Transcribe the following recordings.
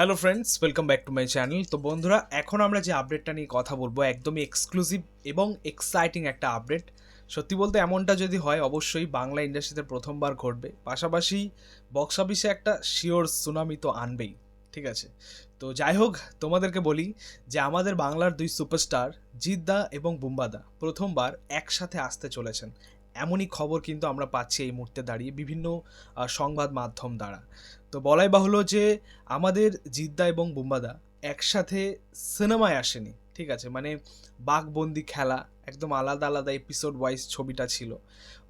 Hello friends welcome back to my channel তো বন্ধুরা, এখন আমরা যে আপডেটটা নিয়ে কথা বলব, একদমই এক্সক্লুসিভ এবং এক্সাইটিং একটা আপডেট সত্যি বলতে এমনটা যদি হয়, অবশ্যই বাংলা ইন্ডাস্ট্রিতে প্রথমবার ঘটবে। পাশাপাশি বক্স অফিসে একটা শিওর সুনামি তো আনবেই, ঠিক আছে? তো যাই হোক, তোমাদেরকে বলি যে আমাদের বাংলার দুই সুপারস্টার জিদ্দা এবং বুম্বাদা, প্রথমবার একসাথে আসতে চলেছেন। এমনই খবর কিন্তু আমরা পাচ্ছি এই মুহূর্তে দাঁড়িয়ে বিভিন্ন সংবাদ মাধ্যম দ্বারা। তো বলাই বাহুল্য যে আমাদের জিদ্দা এবং বুম্বাদা একসাথে সিনেমায় আসেনি, ঠিক আছে? মানে বাঘবন্দি খেলা, একদম আলাদা আলাদা এপিসোড ওয়াইজ ছবিটা ছিল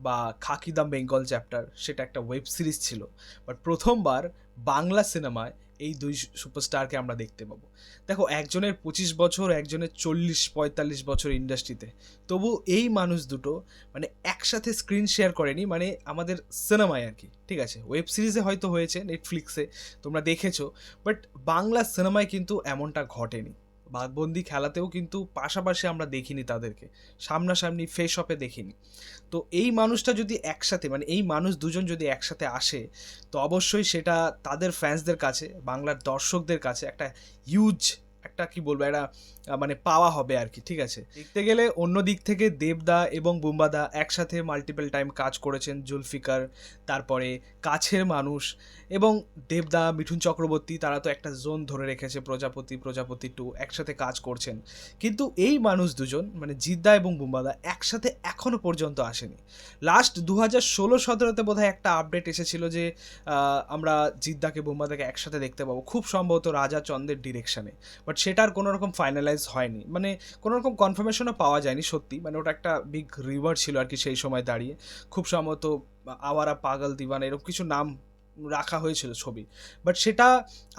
বা খাকি বেঙ্গল চ্যাপ্টার, সেটা একটা ওয়েব সিরিজ ছিল। বাট প্রথমবার বাংলা সিনেমায় এই দুই সুপারস্টারকে আমরা দেখতে পাবো। দেখো, একজনের পঁচিশ বছর, একজনের চল্লিশ, পঁয়তাল্লিশ বছর ইন্ডাস্ট্রিতে তবু এই মানুষ দুটো মানে একসাথে স্ক্রিন শেয়ার করেনি মানে আমাদের সিনেমায় আর কি, ঠিক আছে? ওয়েব সিরিজে হয়তো হয়েছে নেটফ্লিক্সে তোমরা দেখেছ বাট বাংলা সিনেমায় কিন্তু এমনটা ঘটেনি। বাঘবন্দি খেলাতেও কিন্তু পাশাপাশি আমরা দেখিনি তাদেরকে, সামনাসামনি ফেস অপে দেখিনি। তো এই মানুষটা যদি একসাথে মানে এই মানুষ দুজন যদি একসাথে আসে, তো অবশ্যই সেটা তাদের ফ্যান্সদের কাছে, বাংলার দর্শকদের কাছে একটা হিউজ একটা, কি বলব, একটা মানে পাওয়া হবে আর কি, ঠিক আছে? দেখতে গেলে অন্য দিক থেকে দেবদা এবং বুম্বাদা একসাথে মাল্টিপল টাইম কাজ করেছেন, জুলফিকার, তারপরে কাছের মানুষ এবং দেবদা, মিঠুন চক্রবর্তী, তারা তো একটা জোন ধরে রেখেছে, প্রজাপতি প্রজাপতি টু একসাথে কাজ করছেন। কিন্তু এই মানুষ দুজন মানে জিদ্দা এবং বুম্বাদা, একসাথে এখনও পর্যন্ত আসেনি। লাস্ট দু হাজার ষোলো সতেরোতে বোধহয় একটা আপডেট এসেছিল যে আমরা জিদ্দাকে, বুম্বাদাকে একসাথে দেখতে পাবো। খুব সম্ভবত রাজা চন্দের ডিরেকশনে বাট সেটার কোনো রকম ফাইনালাইজ হয়নি। মানে কোনো রকম কনফার্মেশনও পাওয়া যায়নি সত্যি। মানে ওটা একটা বিগ রিভার ছিল আর কি সেই সময় দাঁড়িয়ে। খুব সম্ভবত আওয়ারা পাগল দিবান এরকম কিছু নাম রাখা হয়েছিল ছবি। বাট সেটা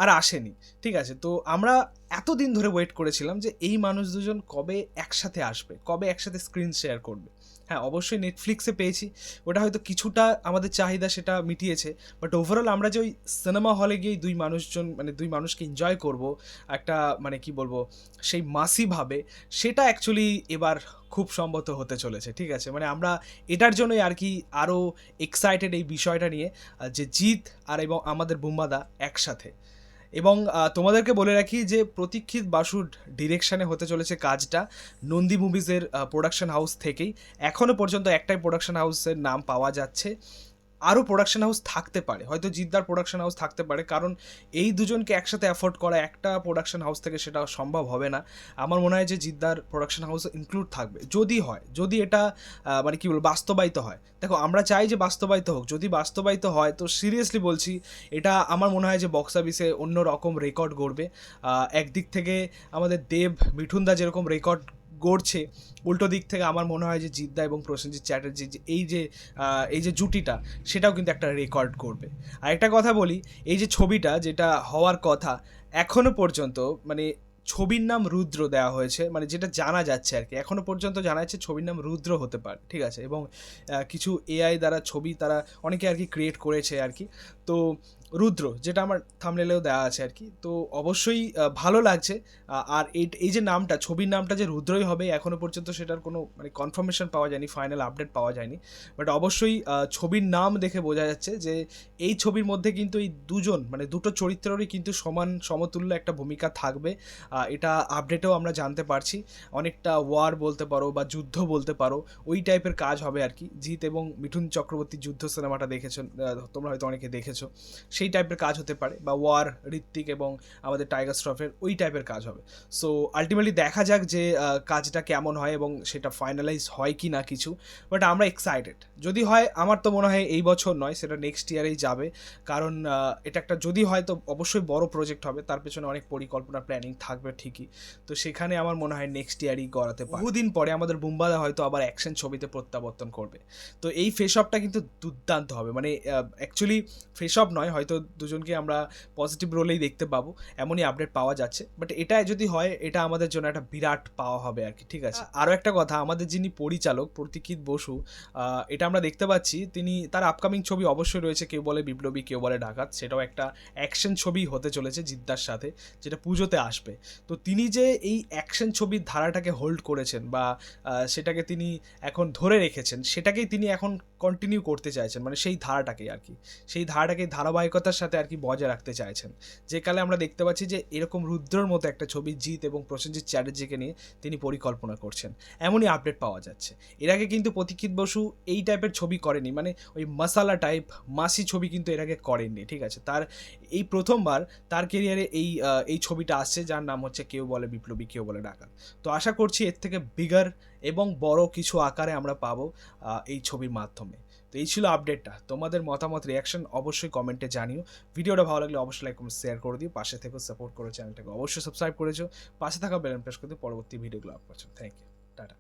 আর আসেনি, ঠিক আছে? তো আমরা এতদিন ধরে ওয়েট করেছিলাম যে এই মানুষ দুজন কবে একসাথে আসবে, কবে একসাথে স্ক্রিন শেয়ার করবে। হ্যাঁ অবশ্যই নেটফ্লিক্সে পেয়েছি, ওটা হয়তো কিছুটা আমাদের চাহিদা সেটা মিটিয়েছে বাট ওভারঅল আমরা যে ওই সিনেমা হলে গিয়ে দুই মানুষজন মানে দুই মানুষকে এনজয় করব, একটা মানে কি বলব, সেই মাসিভাবে সেটা অ্যাকচুয়ালি এবার খুব সম্ভবত হতে চলেছে, ঠিক আছে? মানে আমরা এটার জন্যই আর কি আরও এক্সাইটেড এই বিষয়টা নিয়ে, যে জিৎ আর এবং আমাদের বুম্বাদা একসাথে। এবং তোমাদেরকে বলে রাখি যে প্রতীক্ষিত বাসুর ডিরেকশানে হতে চলেছে কাজটা নন্দী মুভিজের প্রোডাকশন হাউস থেকেই। এখনও পর্যন্ত একটাই প্রোডাকশন হাউসের নাম পাওয়া যাচ্ছে। আরও প্রোডাকশন হাউস থাকতে পারে। হয়তো জিদ্দার প্রোডাকশন হাউস থাকতে পারে, কারণ এই দুজনকে একসাথে অ্যাফোর্ড করা একটা প্রোডাকশন হাউস থেকে সেটা সম্ভব হবে না। আমার মনে হয় যে জিদ্দার প্রোডাকশন হাউস ইনক্লুড থাকবে। যদি হয়, যদি এটা মানে কী বলব, বাস্তবায়িত হয়। দেখো, আমরা চাই যে বাস্তবায়িত হোক। যদি বাস্তবায়িত হয়, তো সিরিয়াসলি বলছি, এটা আমার মনে হয় যে বক্স অফিসে অন্য রকম রেকর্ড গড়বে একদিক থেকে আমাদের দেব মিঠুনদা যেরকম রেকর্ড গড়ছে, উল্টো দিক থেকে আমার মনে হয় যে জিদ্দা এবং প্রসেনজিৎ চ্যাটার্জি যে এই যে এই যে জুটিটা, সেটাও কিন্তু একটা রেকর্ড করবে আর একটা কথা বলি, এই যে ছবিটা যেটা হওয়ার কথা এখনও পর্যন্ত মানে ছবির নাম রুদ্র দেওয়া হয়েছে মানে যেটা জানা যাচ্ছে আর কি এখনও পর্যন্ত জানা যাচ্ছে ছবির নাম রুদ্র হতে পারে, ঠিক আছে? এবং কিছু এআই দ্বারা ছবি তারা অনেকে আর কি ক্রিয়েট করেছে আর কি। তো রুদ্র যেটা আমার থামলেলেও দেওয়া আছে আর কি তো অবশ্যই ভালো লাগছে। আর এই যে নামটা ছবির নামটা যে রুদ্রই হবে এখনও পর্যন্ত সেটার কোনো মানে কনফার্মেশন পাওয়া যায়নি ফাইনাল আপডেট পাওয়া যায়নি। বাট অবশ্যই ছবির নাম দেখে বোঝা যাচ্ছে যে এই ছবির মধ্যে কিন্তু এই দুজন মানে দুটো চরিত্রেরই কিন্তু সমান সমতুল্য একটা ভূমিকা থাকবে। এটা আপডেটেও আমরা জানতে পারছি। অনেকটা ওয়ার বলতে পারো বা যুদ্ধ বলতে পারো ওই টাইপের কাজ হবে আর কি জিৎ এবং মিঠুন চক্রবর্তী যুদ্ধ সিনেমাটা দেখেছ আহ, তোমরা হয়তো অনেকে দেখেছ। সেই টাইপের কাজ হতে পারে বা ওয়ার ঋত্বিক এবং আমাদের টাইগার শ্রফের ওই টাইপের কাজ হবে। সো আলটিমেটলি দেখা যাক যে কাজটা কেমন হয় এবং সেটা ফাইনালাইজ হয় কি না কিছু। বাট আমরা এক্সাইটেড যদি হয়, আমার তো মনে হয় এই বছর নয়, সেটা নেক্সট ইয়ারেই যাবে। কারণ এটা একটা যদি হয় তো অবশ্যই বড় প্রজেক্ট হবে। তার পেছনে অনেক পরিকল্পনা প্ল্যানিং থাকবে ঠিকই। তো সেখানে আমার মনে হয় নেক্সট ইয়ারই গড়াতে পারে বহুদিন পরে আমাদের বুম্বাদা হয়তো আবার অ্যাকশন ছবিতে প্রত্যাবর্তন করবে। তো এই ফেস কিন্তু দুর্দান্ত হবে। মানে অ্যাকচুয়ালি ফেস নয়, হয়তো দুজনকে আমরা পজিটিভ রোলেই দেখতে পাবো এমনই আপডেট পাওয়া যাচ্ছে। বাট এটা যদি হয় এটা আমাদের জন্য একটা বিরাট পাওয়া হবে আর কি ঠিক আছে? আরও একটা কথা আমাদের যিনি পরিচালক প্রতীক্ষিত বসু এটা আমরা দেখতে পাচ্ছি তিনি তার আপকামিং ছবি অবশ্যই রয়েছে কেউ বলে বিপ্লবী কেউ বলে ডাকাত সেটাও একটা অ্যাকশন ছবি হতে চলেছে জিদ্দার সাথে যেটা পুজোতে আসবে। তো তিনি যে এই অ্যাকশন ছবির ধারাটাকে হোল্ড করেছেন বা সেটাকে তিনি এখন ধরে রেখেছেন সেটাকেই তিনি এখন কন্টিনিউ করতে চাইছেন মানে সেই ধারাটাকেই আর কি। সেই ধারাটা সিনেমাটাকে ধারাবাহিকতার সাথে আর কি বজায় রাখতে চাইছেন। যে কালে আমরা দেখতে পাচ্ছি যে এরকম রুদ্রর মতো একটা ছবি জিৎ এবং প্রসেনজিৎ চ্যাটার্জিকে নিয়ে তিনি পরিকল্পনা করছেন। এমনই আপডেট পাওয়া যাচ্ছে। এর আগে কিন্তু প্রতীক্ষিত বসু এই টাইপের ছবি করেনি। মানে ওই মশালা টাইপ মাসি ছবি কিন্তু এর আগে করেননি, ঠিক আছে? তার এই প্রথমবার তার কেরিয়ারে এই এই ছবিটা আসছে, যার নাম হচ্ছে কেউ বলে বিপ্লবী, কেউ বলে ডাকাত। তো আশা করছি এর থেকে বিগার এবং বড় কিছু আকারে আমরা পাবো এই ছবির মাধ্যমে। তো এই ছিল আপডেটটা তোমাদের মতামত রিয়াকশন অবশ্যই কমেন্টে জানিও। ভিডিওটা ভালো লাগলে অবশ্যই লাইক কমেন্ট শেয়ার করে দিও। পাশে থেকে সাপোর্ট করো চ্যানেলটাকে অবশ্যই সাবস্ক্রাইব করেছ। পাশে থাকা বেল প্রেস করে দিও। পরবর্তী ভিডিওগুলো আপ করছ। Thank you tata